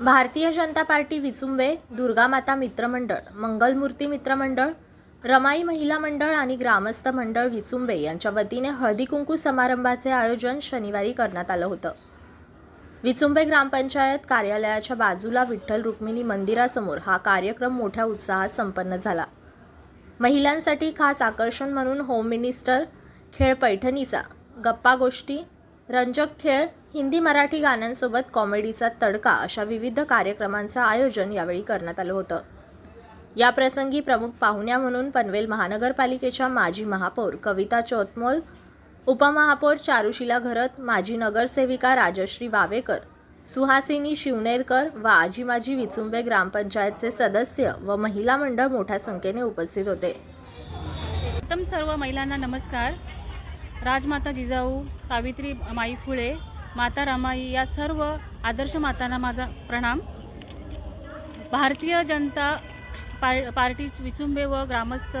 Bharatiya Janata party विसुंबे Durga Mata मित्रमंडळ मंगलमूर्ती मित्रमंडळ रमाई महिला मंडळ आणि ग्रामस्थ मंडळ विचुंबे यांच्या वतीने हळदी कुंकू समारंभाचे आयोजन शनिवारी करण्यात आलं होतं. विचुंबे ग्रामपंचायत कार्यालयाच्या बाजूला विठ्ठल रुक्मिणी मंदिरासमोर हा कार्यक्रम मोठ्या उत्साहात संपन्न झाला. महिलांसाठी खास आकर्षण म्हणून होम मिनिस्टर खेळ पैठणीचा गप्पा गोष्टी रंजक खेळ हिंदी मराठी गाण्यांसोबत कॉमेडीचा तडका अशा विविध कार्यक्रमांचं आयोजन यावेळी करण्यात आलं होतं. या प्रसंगी प्रमुख पाहुण्या म्हणून पनवेल महानगरपालिकेच्या माजी महापौर कविता चौतमोल उपमहापौर चारुशिला घरत माजी नगरसेविका राजश्री वावेकर सुहासिनी शिवनेरकर व आजी माजी विचुंबे ग्रामपंचायतचे सदस्य व महिला मंडळ मोठ्या संख्येने उपस्थित होते. उत्तम सर्व महिलांना नमस्कार. राजमाता जिजाऊ सावित्री माई फुले माता रमाई या सर्व आदर्श मातांना माझा प्रणाम. भारतीय जनता पार पार्टी विचुंबे व ग्रामस्थ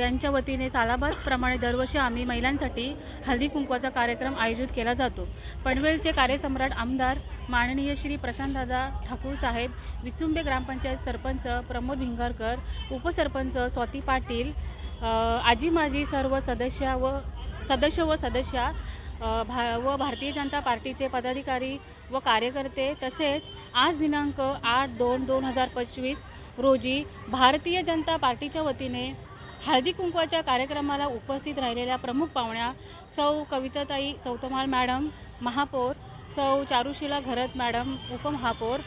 यांच्या वतीने सालाबादप्रमाणे दरवर्षी आम्ही महिलांसाठी हळदी कुंकवाचा कार्यक्रम आयोजित केला जातो. पनवेलचे कार्यसम्राट आमदार माननीय श्री प्रशांतदादा ठाकूर साहेब विचुंबे ग्रामपंचायत सरपंच प्रमोद भिंगारकर उपसरपंच स्वाती पाटील आजी माजी सर्व सदस्य व सदस्य व सदस्या भा व भारतीय जनता पार्टीचे पदाधिकारी व कार्यकर्ते तसेच आज दिनांक आठ दोन दोन हजार पंचवीस रोजी भारतीय जनता पार्टीच्या वतीने हळदी कुंकवाच्या कार्यक्रमाला उपस्थित राहिलेल्या प्रमुख पाहुण्या सौ कविताताई चौतमाळ मॅडम महापौर सौ चारुशिला घरत मॅडम उपमहापौर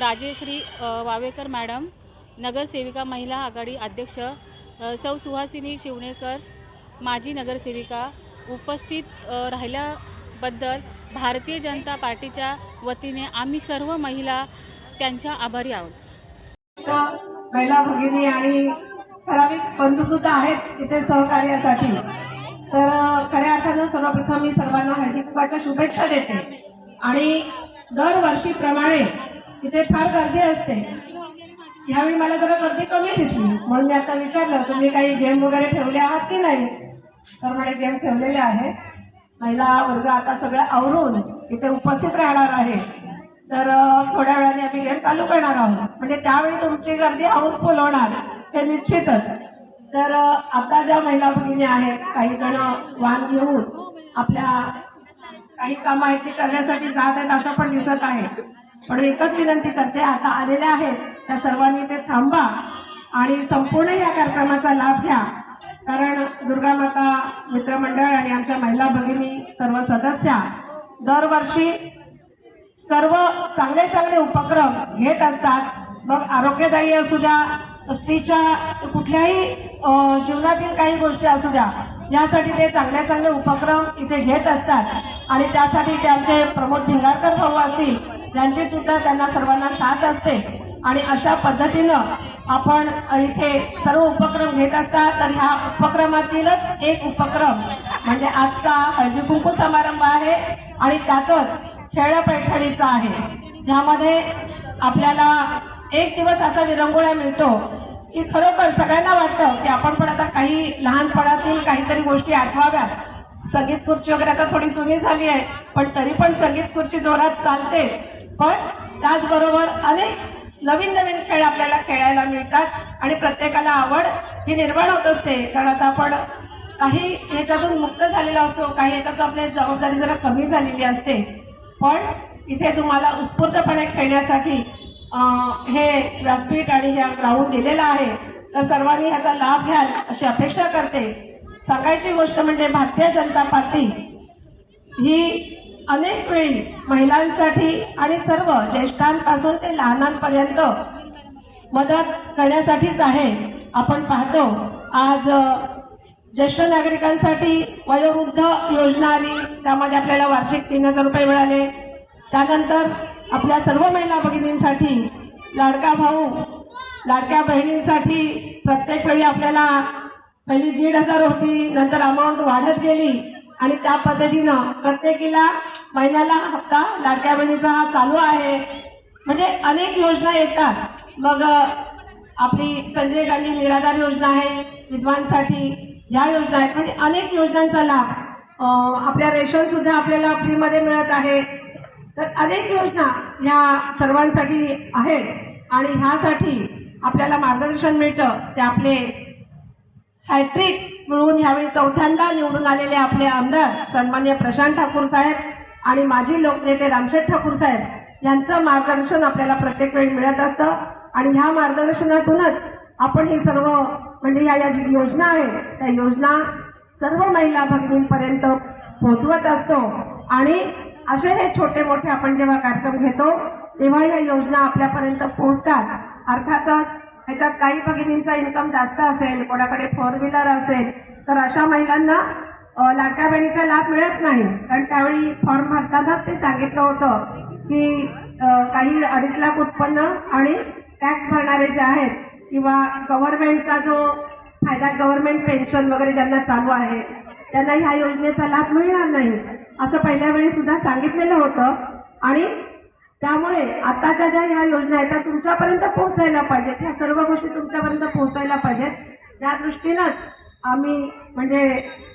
राजेश्री वावेकर मॅडम नगरसेविका महिला आघाडी अध्यक्ष सौ सुहासिनी शिवणेकर माजी नगरसेविका उपस्थित राहिल्याबद्दल भारतीय जनता पार्टीच्या वतीने आम्ही सर्व महिला त्यांच्या आभारी आहोत. महिला भगिनी आणि ठराविक बंधूसुद्धा आहेत इथे सहकार्यासाठी. तर खऱ्या अर्थानं सर्वप्रथम मी सर्वांना हळदी शुभेच्छा देते. आणि दरवर्षीप्रमाणे इथे फार गर्दी असते. यावेळी मला जरा गर्दी कमी दिसली. म्हणून मी आता विचारलं तुम्ही काही गेम वगैरे ठेवले आहात की नाही? तर म्हणे गेम ठेवलेले आहे. महिला वर्ग आता सगळं आवरून इथे उपस्थित राहणार आहे. तर थोड्या वेळाने आम्ही गेम चालू करणार आहोत. म्हणजे त्यावेळी तुमची गर्दी हाऊसफुल होणार हे निश्चितच. तर आता ज्या महिला भगिनी आहेत काही जण वाण घेऊन आपल्या काही कामं आहेत ती करण्यासाठी जात आहेत असं पण दिसत आहे. पण एकच विनंती करते आता आलेल्या आहेत त्या सर्वांनी ते थांबा आणि संपूर्ण या कार्यक्रमाचा लाभ घ्या. कारण दुर्गामाता मित्रमंडळ आणि आमच्या महिला भगिनी सर्व सदस्या दरवर्षी सर्व चांगले चांगले उपक्रम घेत असतात. मग आरोग्यदायी असू द्या स्त्रीच्या कुठल्याही जीवनातील काही गोष्टी असू द्या यासाठी ते चांगले चांगले उपक्रम इथे घेत असतात. आणि त्यासाठी त्यांचे प्रमोद भिंगारकर भाऊ असतील त्यांची सुद्धा त्यांना सर्वांना साथ असते. आणि अशा पद्धतीनं आपण इथे सर्व उपक्रम घेत असतात. तर ह्या उपक्रमातीलच एक उपक्रम म्हणजे आजचा हळदी कुंकू समारंभ आहे आणि त्यातच खेळ पैठणीचा आहे. ज्यामध्ये आपल्याला एक दिवस असा विरंगुळा मिळतो की खरोखर सगळ्यांना वाटतं की आपण पण आता काही लहानपणातील काहीतरी गोष्टी आठवाव्यात. संगीत खुर्ची वगैरे आता थोडी जुनी झाली आहे पण तरी पण संगीत खुर्ची जोरात चालतेच. पण त्याचबरोबर अनेक नवीन नवीन खेळ आपल्याला खेळायला मिळतात आणि प्रत्येकाला आवड ही निर्माण होत असते. कारण आता आपण काही याच्यातून मुक्त झालेला असतो काही याच्यातून आपली जबाबदारी जरा कमी झालेली असते. पण इथे तुम्हाला उत्स्फूर्तपणे खेळण्यासाठी हे व्यासपीठ आणि हे ग्राउंड दिलेलं आहे. तर सर्वांनी ह्याचा लाभ घ्याल अशी अपेक्षा करते. सांगायची गोष्ट म्हणजे भारतीय जनता पार्टी ही अनेक वेळी महिलांसाठी आणि सर्व ज्येष्ठांपासून ते लहानांपर्यंत मदत करण्यासाठीच आहे. आपण पाहतो आज ज्येष्ठ नागरिकांसाठी वयोवृद्ध योजना आली. त्यामध्ये आपल्याला वार्षिक तीन हजार रुपये मिळाले. त्यानंतर आपल्या सर्व महिला भगिनींसाठी लाडका भाऊ लाडक्या बहिणींसाठी प्रत्येक वेळी आपल्याला पहिली दीड हजार होती. नंतर अमाऊंट वाढत गेली आणि त्या पद्धतीनं प्रत्येकीला महिन्याला हप्ता लाडक्या बहिणीचा हा चालू आहे. म्हणजे अनेक योजना येतात. मग आपली संजय गांधी निराधार योजना आहे विद्वांसाठी ह्या योजना आहेत. म्हणजे अनेक योजनांचा लाभ आपल्या रेशनसुद्धा आपल्याला फ्रीमध्ये मिळत आहे. तर अनेक योजना ह्या सर्वांसाठी आहेत आणि ह्यासाठी आपल्याला मार्गदर्शन मिळतं. ते आपले हॅट्रिक मिळवून ह्यावेळी चौथ्यांदा निवडून आलेले आपले आमदार सन्मान्य प्रशांत ठाकूर साहेब आणि माजी लोकनेते रामशेठ ठाकूर साहेब यांचं मार्गदर्शन आपल्याला प्रत्येक वेळी मिळत असतं. आणि ह्या मार्गदर्शनातूनच आपण ही सर्व म्हणजे ह्या या जी योजना आहे त्या योजना सर्व महिला भगिनींपर्यंत पोहोचवत असतो. आणि असे हे छोटे मोठे आपण जेव्हा कार्यक्रम घेतो तेव्हा या योजना आपल्यापर्यंत पोहोचतात. अर्थातच ह्याच्यात काही भगिनींचा इन्कम जास्त असेल कोणाकडे फोर व्हीलर असेल तर अशा महिलांना लाडक्या बहिणीचा लाभ मिळत नाही. कारण त्यावेळी फॉर्म भरतानाच ते सांगितलं होतं की काही अडीच लाख उत्पन्न आणि टॅक्स भरणारे जे आहेत किंवा गव्हर्नमेंटचा जो फायदा गव्हर्नमेंट पेन्शन वगैरे ज्यांना चालू आहे त्यांना ह्या योजनेचा लाभ मिळणार नाही असं पहिल्या वेळी सुद्धा सांगितलेलं होतं. आणि त्यामुळे आताच्या ज्या ह्या योजना आहेत त्या तुमच्यापर्यंत पोहोचायला पाहिजेत. ह्या सर्व गोष्टी तुमच्यापर्यंत पोहोचायला पाहिजेत. त्या दृष्टीनंच आम्ही म्हणजे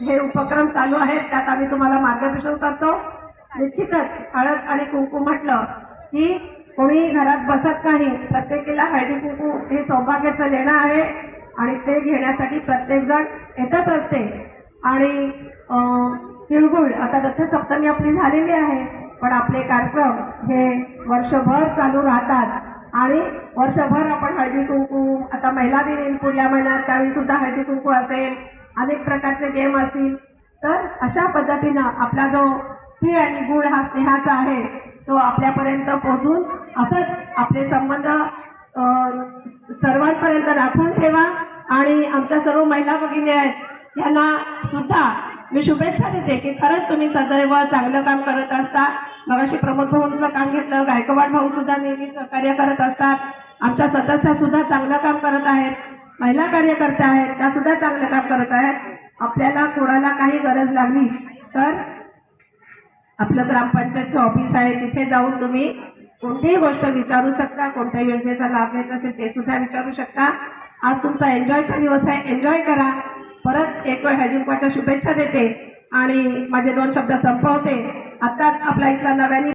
हे उपक्रम चालू आहेत त्यात आम्ही तुम्हाला मार्गदर्शन करतो. निश्चितच हळद आणि कुंकू म्हटलं की कोणी घरात बसत नाही प्रत्येकीला हळदी कुंकू हे सौभाग्याचं लेणं आहे आणि ते घेण्यासाठी प्रत्येकजण येतच असते. आणि तिळगुळ आता दत्तसप्तमी आपली झालेली आहे पण आपले कार्यक्रम हे वर्षभर चालू राहतात. आणि वर्षभर आपण हळदी कुंकू आता महिला दिन येईल पुढल्या महिन्यात त्यावेळी सुद्धा हळदी कुंकू असेल. अनेक प्रकारचे गेम असतील. तर अशा पद्धतीनं आपला जो तीळ आणि गुळ हा स्नेहाचा आहे तो आपल्यापर्यंत पोहोचून असंच आपले संबंध सर्वांपर्यंत राखून ठेवा. आणि आमच्या सर्व महिला भगिनी आहेत यांना सुद्धा मी शुभेच्छा देते की खरंच तुम्ही सदैव चांगलं काम करत असता. मगाशी प्रमोद भाऊंचं काम घेतलं गायकवाड भाऊ सुद्धा नेहमी सहकार्य करत असतात. आमच्या सदस्या सुद्धा चांगलं काम करत आहेत. महिला कार्यकर्त्या आहेत त्या सुद्धा चांगलं काम करत आहेत. आपल्याला कोणाला काही गरज लागली तर आपलं ग्रामपंचायतचं ऑफिस आहे तिथे जाऊन तुम्ही कोणतीही गोष्ट विचारू शकता कोणत्या योजनेचा लाभ घ्यायचा असेल ते सुद्धा विचारू शकता. आज तुमचा एन्जॉयचा दिवस आहे एन्जॉय करा. परत एक वेळ हॅजिंकवाच्या शुभेच्छा देते आणि माझे दोन शब्द संपवते. आत्ताच आपला इथला नव्याने